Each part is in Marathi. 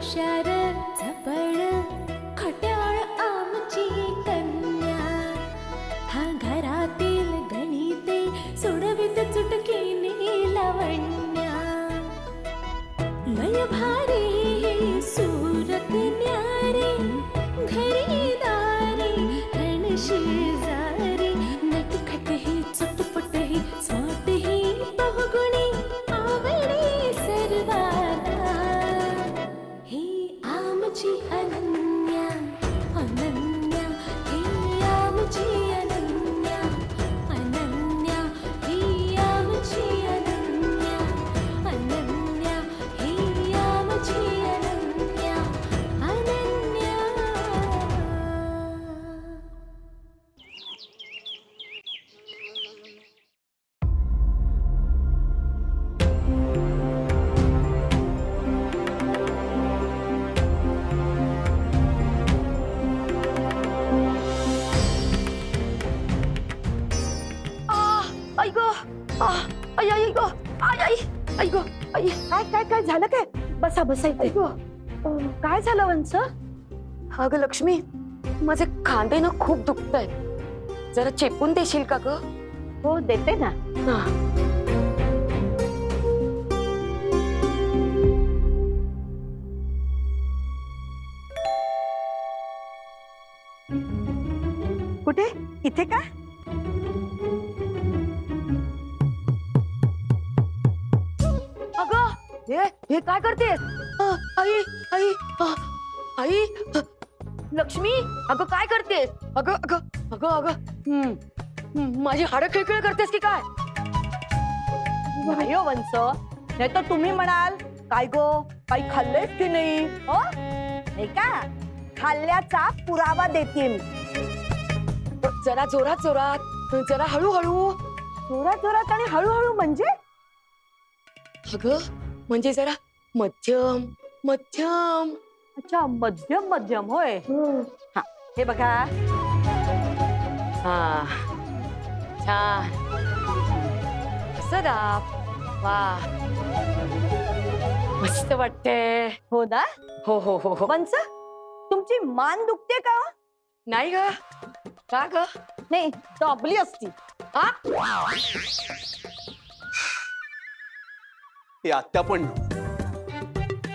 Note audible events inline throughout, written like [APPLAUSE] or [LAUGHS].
shattered आई काय काय काय झालं काय? बसा बसा इथे. काय झालं वंच अगं लक्ष्मी माझे खांदे ना खूप दुखत आहेत जरा चेपून देशील का ग? हो देते ना. कुठे? इथे का? हे काय करतेस? अ, आई आई अ, आई अ, लक्ष्मी अगं काय करतेस? अगं अगं अगं अगं. हम्म, हम्म, माझी हाडं खिळखिळ करतेस की काय? नाही हो नाही तर तुम्ही म्हणाल काय गो काही खाल्लेस की नाही? हो? नाही का? खाल्ल्याचा पुरावा देते मी जरा जोरात जोरात. जरा हळूहळू. जोरात जोरात आणि हळूहळू म्हणजे? अगं म्हणजे जरा मध्यम मध्यम. अच्छा मध्यम मध्यम होय. हा हे बघा. हा. छान. असं दाब वा. मस्त वाटते हो ना? हो हो हो हो. वंच तुमची मान दुखते का हो? नाही ग. का ग? नाही दाबली असती. हा? ही आत्या पण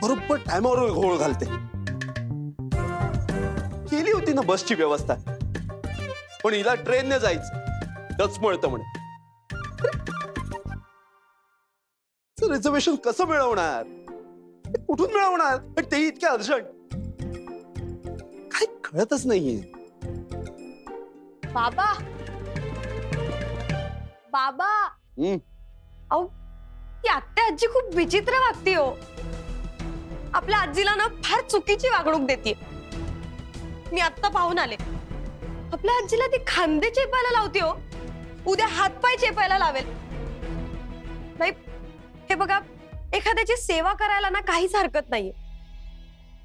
बरोबर टायमावर घोळ घालते. केली होती ना बसची व्यवस्था. पण हिला ट्रेनने जायचं. डचमळतं म्हणे. रिझर्वेशन कसं मिळवणार? कुठून मिळवणार? पण ते इतके अर्जंट काय कळतच नाहीये. बाबा. बाबा. हम्म. अहो ती आत्या आजी खूप विचित्र वागते हो. आपल्या आजीला ना फार चुकीची वागणूक देते. मी आत्ता पाहून आले. आपल्या आजीला ती खांदे चेपायला लावते हो. उद्या हातपाय चेपायला लावेल. नाही हे बघा एखाद्याची सेवा करायला ना काहीच हरकत नाहीये.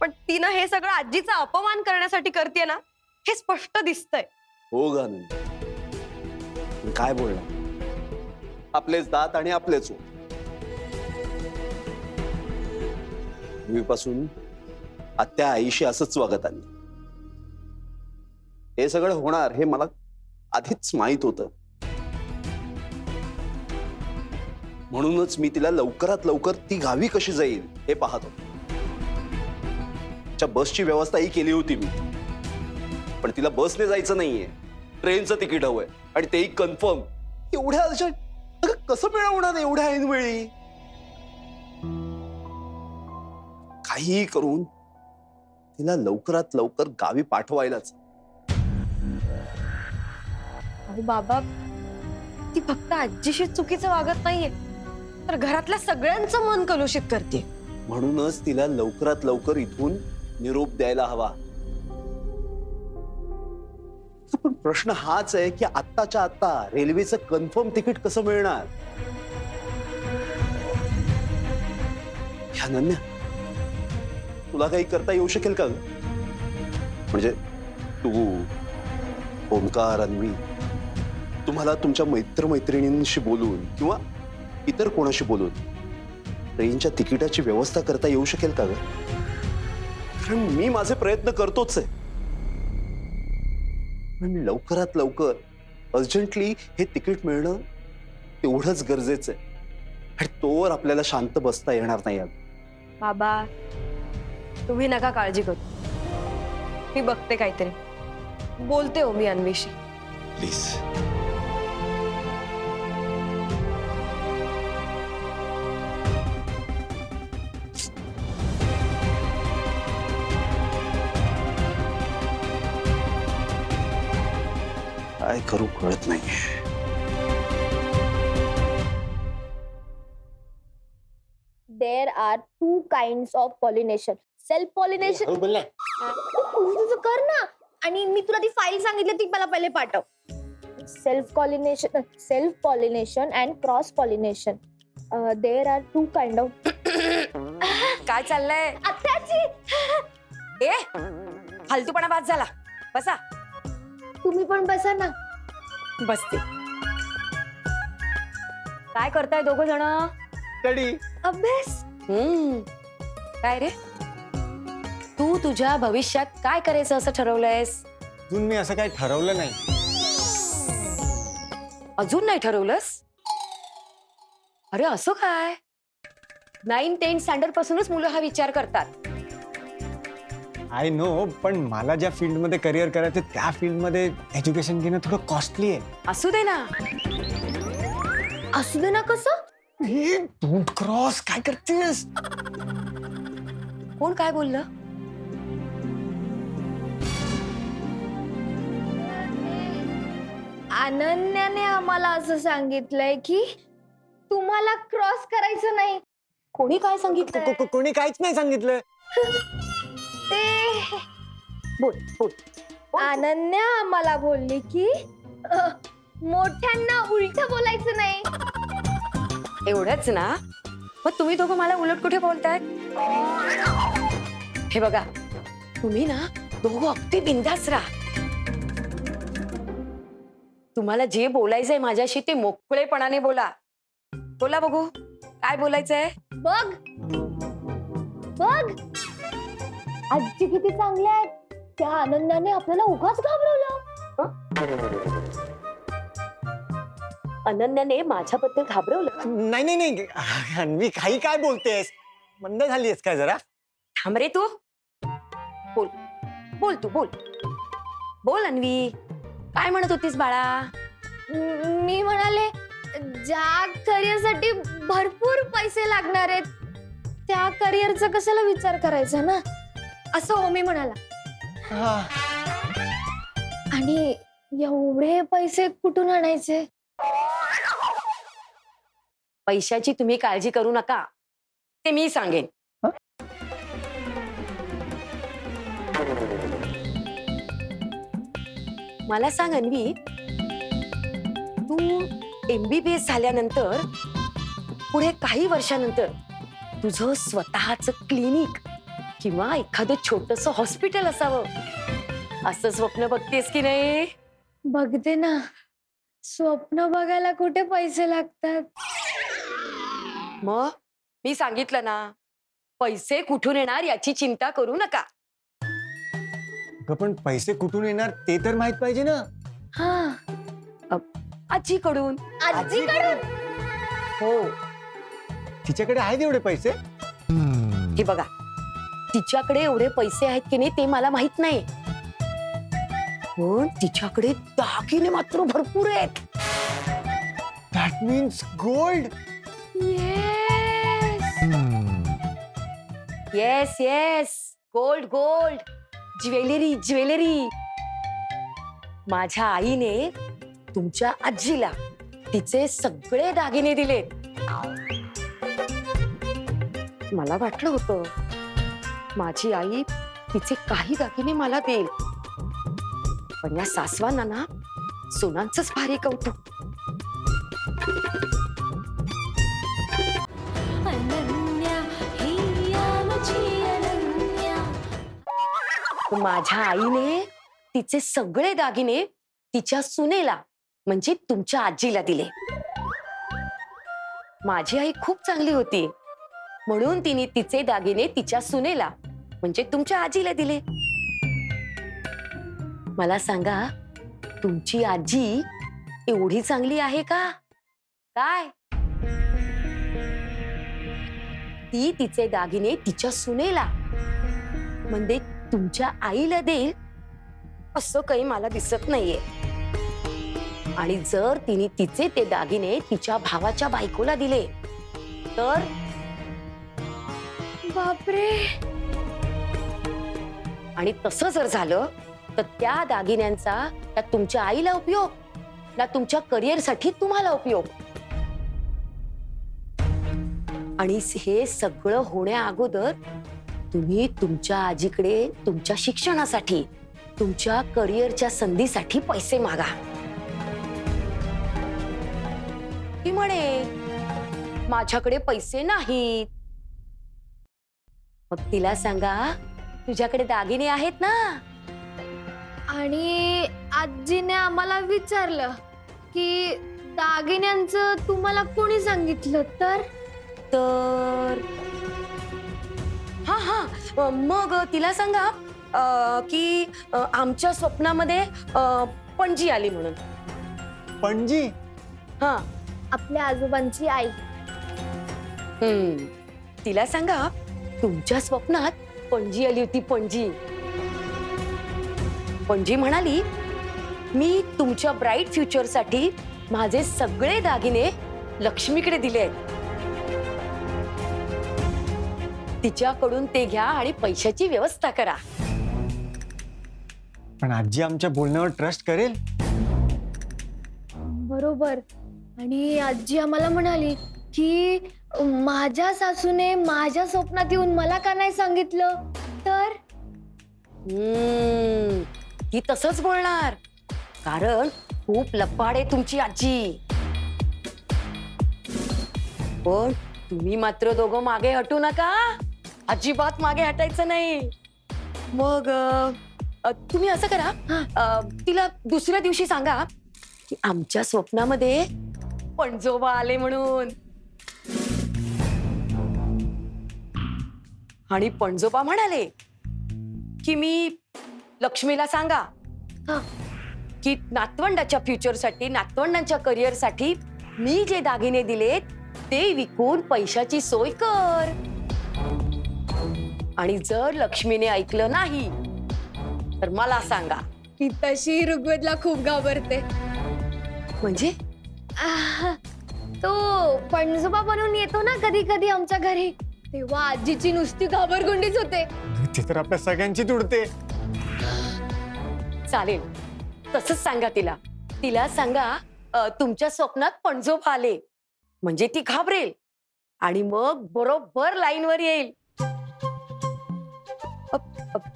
पण तिनं हे सगळं आजीचा अपमान करण्यासाठी करते ना हे स्पष्ट दिसतंय. हो ग आनंद. काय बोलणार? आपलेच दात आणि आपलेच ओठ. पूर्वीपासून आत्या आईशी असंच वागत आली. हे सगळं होणार हे मला आधीच माहीत होत. म्हणूनच मी तिला लवकरात लवकर ती गावी कशी जाईल हे पाहत होतो. बसची व्यवस्थाही केली होती मी. पण तिला बसने जायचं नाहीये. ट्रेनचं तिकीट हवंय. आणि तेही कन्फर्म एवढ्या कसं मिळवणार एवढ्या ऐनवेळी? काहीही करून तिला लवकरात लवकर गावी पाठवायलाच. अहो बाबा ती फक्त आजीशी चुकीचं वागत नाहीये तर घरातल्या सगळ्यांचं मन कलुषित करते. म्हणूनच तिला लवकरात लवकर इथून निरोप द्यायला हवा. पण प्रश्न हाच आहे की आत्ताच्या आत्ता रेल्वेचं कन्फर्म तिकीट कसं मिळणार? ह्या नन्या तुला काही करता येऊ शकेल का ग? म्हणजे तू ओंकार अन्वी तुम्हाला तुमच्या मित्रमैत्रिणींशी बोलून किंवा इतर कोणाशी बोलून ट्रेनच्या तिकिटाची व्यवस्था करता येऊ शकेल का ग? कारण मी माझे प्रयत्न करतोच आहे. पण लवकरात लवकर अर्जंटली हे तिकीट मिळणं तेवढंच गरजेचं आहे. आणि तोवर आपल्याला शांत बसता येणार नाही बाबा तुम्ही नका काळजी करू. मी बघते काहीतरी. बोलते हो मी अन्वीशी प्लीज़ काय करू कळत नाही. There are two kinds of pollination. Self pollination. तुझं कर ना. आणि मी तुला ती फाईल सांगितली ती मला पहिले पाठव. Self pollination self pollination and cross pollination there are two kind of काय चाललंय? आत्याची. ए फालतूपणा बाद झाला. बसा. तुम्ही पण बसा ना. बसते. काय करताय दोघ जण? स्टडी अभ्यास. हम्म. काय रे? तू तुझ्या भविष्यात काय करायचं असं ठरवलंयस? अजून मी असं काही ठरवलं नाही. अजून नाही ठरवलंस? अरे असं काय? नाईन टेन स्टँडर्ड पासूनच मुलं हा विचार करतात. आय नो पण मला ज्या फील्डमध्ये करिअर करायचं त्या फील्डमध्ये एज्युकेशन घेणं थोडं कॉस्टली आहे. असू दे ना. असू दे ना कसं? हे, तू क्रॉस काय करतेस? कोण काय बोललं? अनन्याने आम्हाला असं सांगितलंय की तुम्हाला क्रॉस करायचं नाही. कोणी काय सांगितलं? को- को- कोणी काहीच नाही सांगितलं. ते बोल बोल. अनन्या आम्हाला बोलली की अ, मोठ्यांना उलट बोलायचं नाही. एवढंच ना? मग तुम्ही दोघं मला उलट कुठे बोलतायत हे बघा तुम्ही ना दोघं अगदी बिंदास राहा. तुम्हाला जे बोलायचंय माझ्याशी ते मोकळेपणाने बोला. बोला बघू काय बोलायचंय? बघ. बघ. आजी किती चांगल्या आहेत. त्या आनंदाने आपल्याला उगाच घाबरवलं. अनन्याने माझ्याबद्दल घाबरवलं? नाही नाही नाही. अन्वी काही काय बोलतेस? मंद झालीस काय जरा? थांब रे तू. बोल. बोल तू बोल. बोल अन्वी. काय म्हणत होतीस बाळा? म- मी म्हणाले ज्या करिअरसाठी भरपूर पैसे लागणार आहेत त्या करिअरचा कशाला विचार करायचा ना? असं हो मी म्हणाला. हा. आणि एवढे पैसे कुठून आणायचे? पैशाची तुम्ही काळजी करू नका. ते मी सांगेन. मला सांग अन्वी. तू एमबीबीएस झाल्यानंतर पुढे काही वर्षानंतर तुझं स्वतःच क्लिनिक किंवा एखादं छोटस हॉस्पिटल असावं. असं स्वप्न बघतेस की नाही? बघते ना. स्वप्न बघायला कुठे पैसे लागतात? मग? मी सांगितलं ना. पैसे कुठून येणार याची चिंता करू नका. अगं, पण पैसे कुठून येणार ते तर माहीत पाहिजे ना. हा. आजीकडून. आजीकडून? हो. तिच्याकडे आहेत एवढे पैसे? हे बघा तिच्याकडे एवढे पैसे आहेत की नाही ते मला माहीत नाही. पण तिच्याकडे दागिने मात्र भरपूर आहेत. That means gold yes yes gold gold jewellery jewellery. माझ्या आईने तुमच्या आजीला तिचे सगळे दागिने दिलेत. मला वाटलं होतं माझी आई तिचे काही दागिने मला देईल. पण या सासवांना ना सोनांचंच भारी कौतुक. माझ्या आईने तिचे सगळे दागिने तिच्या सुनेला म्हणजे तुमच्या आजीला दिले. माझी आई खूप चांगली होती. म्हणून तिने तिचे दागिने तिच्या सुनेला म्हणजे तुमच्या आजीला दिले. मला सांगा तुमची आजी एवढी चांगली आहे का? काय? ती तिचे दागिने तिच्या सुनेला म्हणजे तुमच्या आईला देईल? असं काही मला दिसत नाहीये. आणि जर तिने तिचे ते दागिने तिच्या भावाच्या बायकोला दिले तर? बापरे! आणि तसं जर झालं तर त्या दागिन्यांचा त्या तुमच्या आईला उपयोग ना तुमच्या करिअरसाठी तुम्हाला उपयोग. आणि हे सगळं होण्या अगोदर तुम्ही तुमच्या आजीकडे तुमच्या शिक्षणासाठी तुमच्या करिअरच्या संधीसाठी पैसे मागा. ती म्हणे माझ्याकडे पैसे नाहीत. मग तिला सांगा तुझ्याकडे दागिने आहेत ना? आणि आजीने आम्हाला विचारलं की दागिन्यांचं तुम्हाला कोणी सांगितलं तर? तर हा हा. मग तिला सांगा अ, की अ, आमच्या स्वप्नामध्ये अ, पणजी आली म्हणून. पणजी? हा. आपल्या आजोबांची आई. हम्म. तिला सांगा तुमच्या स्वप्नात पणजी आली होती पणजी. पणजी म्हणाली मी तुमच्या ब्राईट फ्युचरसाठी माझे सगळे दागिने लक्ष्मीकडे दिले आहेत. तिच्याकडून ते घ्या आणि पैशाची व्यवस्था करा. पण आजी आमच्या बोलण्यावर ट्रस्ट करेल? बरोबर. आणि आजी आम्हाला म्हणाली की माझ्या सासूने माझ्या स्वप्नात येऊन मला का नाही सांगितलं? तर? हम्म, ती तसंच बोलणार. कारण खूप लपाड आहे तुमची आजी. पण तुम्ही मात्र दोघं मागे हटू नका. अजिबात मागे हटायचं नाही. मग अ, तुम्ही असं करा. अ, तिला दुसऱ्या दिवशी सांगा की आमच्या स्वप्नामध्ये पणजोबा आले म्हणून. आणि पणजोबा म्हणाले की मी लक्ष्मीला सांगा. की नातवंडाच्या फ्युचरसाठी नातवंडांच्या करिअरसाठी मी जे दागिने दिलेत ते विकून पैशाची सोय कर. आणि जर लक्ष्मीने ऐकलं नाही तर मला सांगा. ती तशी ऋग्वेदला खूप घाबरते. म्हणजे? आह, तो पणजोबा बनून येतो ना कधी कधी आमच्या घरी. तेव्हा आजीची नुसती घाबरगुंडीच होते. ती तर आपल्या सगळ्यांची तुडते. चालेल. तसंच सांगा तिला. तिला सांगा अ, तुमच्या स्वप्नात पणजोब आले. म्हणजे ती घाबरेल. आणि मग बरोबर लाईनवर येईल.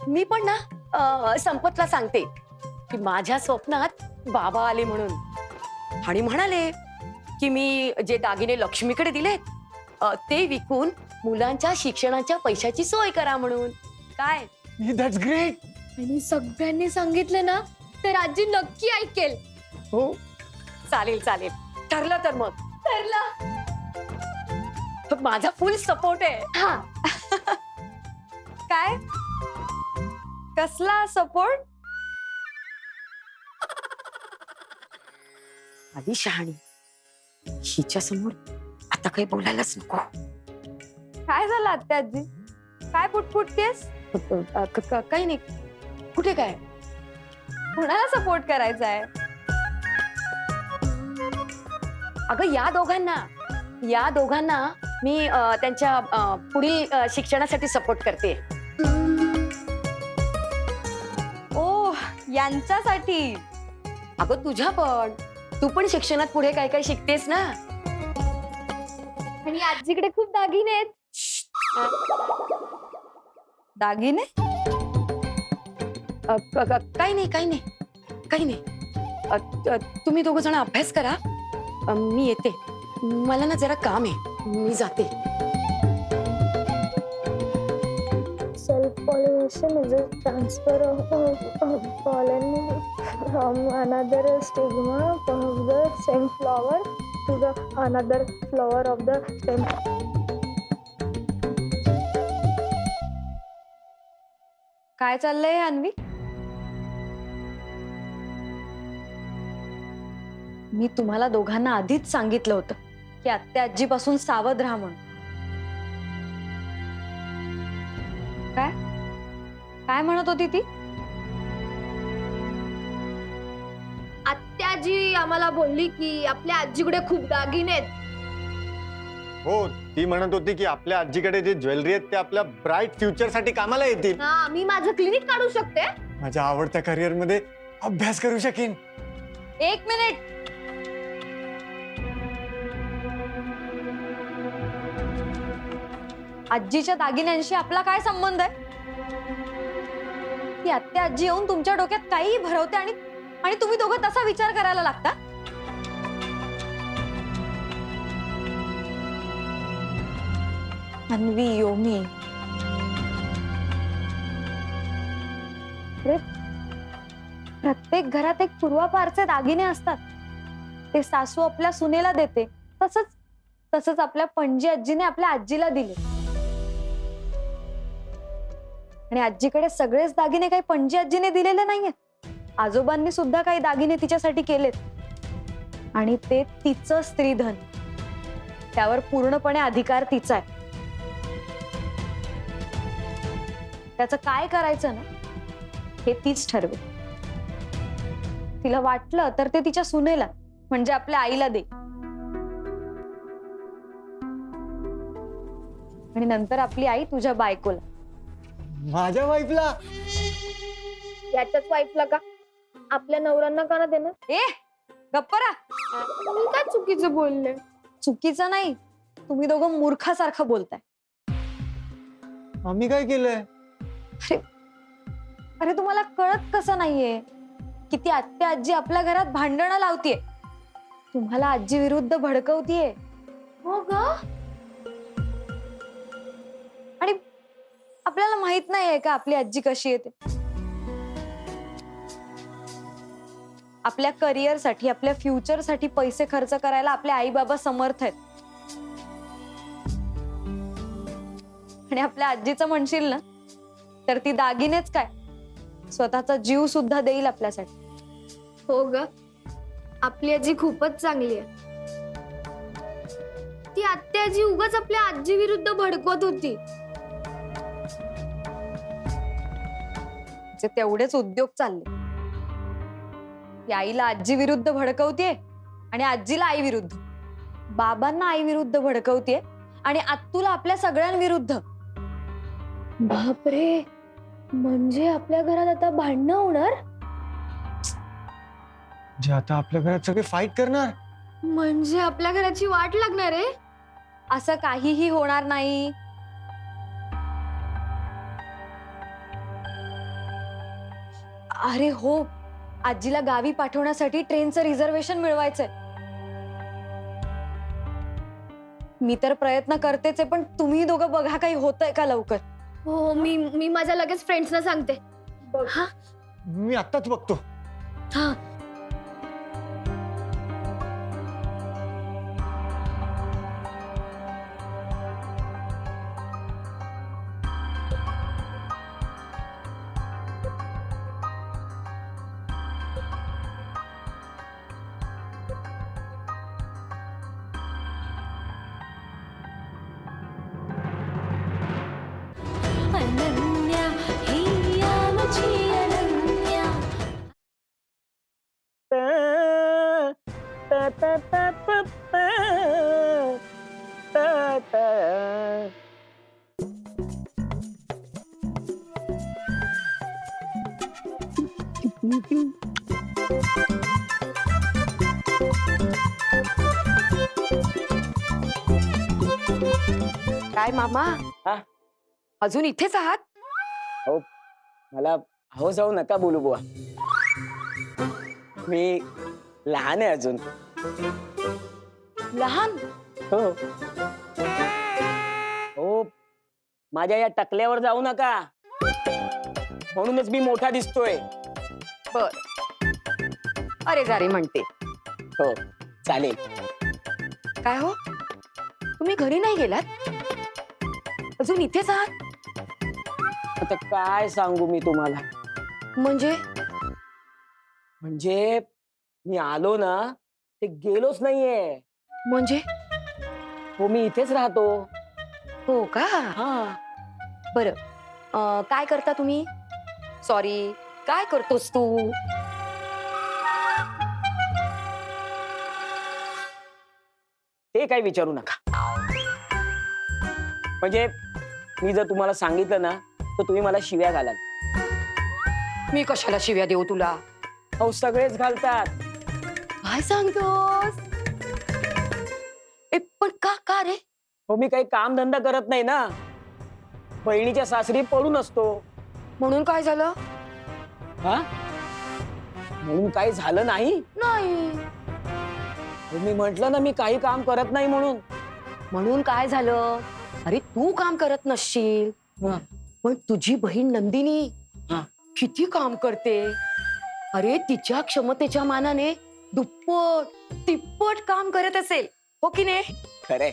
मी पण ना अ, संपतला सांगते की माझ्या स्वप्नात बाबा आले म्हणून. आणि म्हणाले की मी जे दागिने लक्ष्मीकडे दिलेत अ, ते विकून मुलांच्या शिक्षणाच्या पैशाची सोय करा म्हणून. काय? दॅट्स ग्रेट आणि सगळ्यांनी सांगितलं ना तर आजी नक्की ऐकेल. हो. चालेल चालेल. ठरलं तर मग. ठरलं. माझा फुल सपोर्ट आहे. हा. [LAUGHS] कसला सपोर्ट आधी शहाणी. हिच्या समोर आता काही बोलायलाच नको. काय झालं आत्या आजी काय पुटपुटतेस? अ, क- क- काही नाही. कुठे काय? कुणाला सपोर्ट करायचा आहे अगं या दोघांना. या दोघांना मी अ, त्यांच्या अ, पुढील अ, शिक्षणासाठी सपोर्ट करते. यांच्यासाठी. अगं तुझ्या पण. तू पण शिक्षणात पुढे काय काय शिकतेस ना? आणि आजीकडे खूप दागिने आहेत. दागिने? अ, क- क- काही नाही काही नाही. काही नाही. अ, तुम्ही दोघ जण अभ्यास करा. अ, मी येते. मला ना जरा काम आहे. मी जाते. question is a transfer of, of, of pollen from another stigma of the same flower to the another flower of the same काय चाललंय अन्वी मी तुम्हाला दोघांना आधीच सांगितलं होतं की आत्या आजीपासून सावध राहा म्हणून काय म्हणत होती ती? आत्याजी आम्हाला बोलली की आपल्या आजीकडे खूप दागिने आहेत. हो ती म्हणत होती की आपल्या आजीकडे जे ज्वेलरी आहेत ते आपल्या ब्राईट फ्युचरसाठी कामाला येतील. हा मी माझं क्लिनिक काढू शकते? माझ्या आवडत्या करिअरमध्ये अभ्यास करू शकेन. एक मिनिट. आजीच्या दागिन्यांशी आपला काय संबंध आहे? ती आत्या आजी येऊन तुमच्या डोक्यात काहीही भरवते आणि आणि तुम्ही दोघं तसा विचार करायला लागता? अन्वी योमी. अरे, प्रत्येक घरात एक पूर्वापारचे दागिने असतात. ते सासू आपल्या सुनेला देते. तसंच तसंच आपल्या पणजी आजीने आपल्या आजीला दिले. आणि आजीकडे सगळेच दागिने काही पणजी आजीने दिलेले नाहीये. आजोबांनी सुद्धा काही दागिने तिच्यासाठी केलेत. आणि ते तिचं स्त्रीधन. त्यावर पूर्णपणे अधिकार तिचा आहे. त्याचं काय करायचं ना? हे तीच ठरवे तिला वाटलं तर ते तिच्या सुनेला म्हणजे आपल्या आईला दे आणि नंतर आपली आई तुझ्या बायकोला. माझ्या वाईफला याच्याच वाईफला का? आपल्या नवऱ्यांना का ना देणार? ए गप्परा मी काय चुकीचं बोलले? चुकीचं नाही. तुम्ही दोघं मूर्खासारखं बोलताय. आम्ही काय केलंय? अरे तुम्हाला कळत कसं नाहीये की ती आत्या आजी आपल्या घरात भांडणं लावतीये. तुम्हाला आजी विरुद्ध भडकवतीये. हो ग? आणि आपल्याला माहीत नाहीये का आपली आजी कशी येते आपल्या करिअरसाठी आपल्या फ्युचरसाठी पैसे खर्च करायला आपले आई बाबा समर्थ आहेत. आणि आपल्या आजीचं म्हणशील ना तर ती दागिनेच काय? स्वतःचा जीव सुद्धा देईल आपल्यासाठी. हो ग. आपली आजी खूपच चांगली आहे. ती आत्याजी उगाच आपल्या आजी विरुद्ध भडकवत होती. जे तेवढेच उद्योग चालले. ती आईला आजी विरुद्ध भडकवतीये आणि आजीला आई विरुद्ध. बाबांना आई विरुद्ध भडकवतीये आणि आत्तूला आपल्या सगळ्यांविरुद्ध. बापरे! म्हणजे आपल्या घरात आता भांडणं होणार? जे आता आपल्या घरात सगळे फाईट करणार. म्हणजे आपल्या घराची वाट लागणार आहे? असं काहीही होणार नाही. अरे हो आजीला गावी पाठवण्यासाठी ट्रेनचं रिझर्वेशन मिळवायचंय. मी तर प्रयत्न करतेच आहे पण तुम्ही दोघं बघा काही होतंय का लवकर. हो मी मी माझ्या लगेच फ्रेंड्सना सांगते. हा? मी आत्ताच बघतो. हा. मामा. हा? अजून इथेच आहात? मला हो जाऊ नका बोलू बुवा. मी लहान आहे अजून. लहान? हो. हो. माझ्या या टकल्यावर जाऊ नका. म्हणूनच मी मोठा दिसतोय. बर. अरे जारे म्हणते. हो. चालेल. काय हो? तुम्ही घरी नाही गेलात? अजून इथेच आहात? आता काय सांगू मी तुम्हाला? म्हणजे? म्हणजे मी आलो ना ते गेलोच नाहीये. म्हणजे? हो मी इथेच राहतो. हो का? हा. बरं. अं, काय करता तुम्ही? सॉरी काय करतोस तू? ते काही विचारू नका. म्हणजे मी जर तुम्हाला सांगितलं ना तर तुम्ही मला शिव्या घालाल. मी कशाला शिव्या देऊ तुला? अहो सगळेच घालतात. काय सांगतोस? ए पण का का रे? हो मी काही काम धंदा करत नाही ना. बहिणीच्या सासरी पडून असतो. म्हणून काय झालं? हा? म्हणून काही झालं नाही? नाही. हो, मी म्हंटल ना मी काही काम करत नाही म्हणून. म्हणून काय झालं? अरे तू काम करत नसशील. पण तुझी बहीण नंदिनी. किती काम करते? अरे तिच्या क्षमतेच्या मानाने दुप्पट तिप्पट काम करत असेल. हो की नाही? खरंय.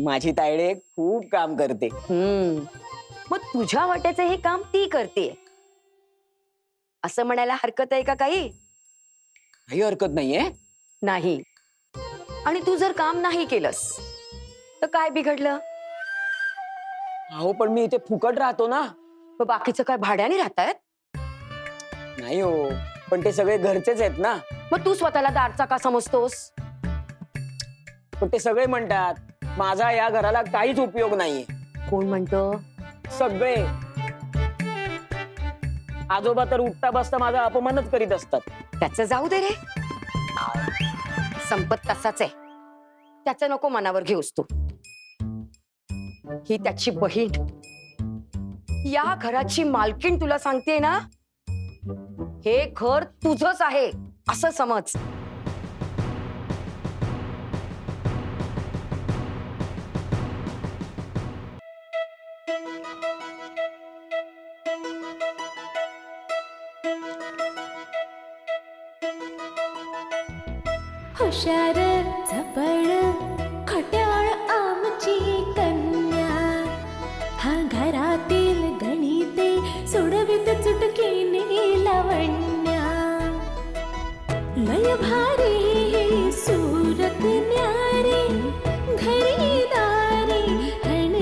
माझी तायडे खूप काम करते. हम्म. मग तुझ्या वाट्याचं हे काम ती करते. असं म्हणायला हरकत आहे का काही? काही हरकत नाहीये. नाही. आणि तू जर काम नाही केलंस तर काय बिघडलं? अहो पण मी इथे फुकट राहतो ना. मग बाकीचं काय भाड्याने राहतायत? नाही हो पण ते सगळे घरचेच आहेत ना. मग तू स्वतःला दारचा का समजतोस? पण ते सगळे म्हणतात माझा या घराला काहीच उपयोग नाहीये. कोण म्हणतो? सगळे. आजोबा तर उठता बसता माझा अपमानच करीत असतात. त्याचं जाऊ दे रे. संपत तसाच आहे. त्याचं नको मनावर घेऊस तू. ही त्याची बहीण. या घराची मालकीण तुला सांगते ना? हे घर तुझच आहे असं समज. लय भारी सूरत न्यारी घरी दारी हण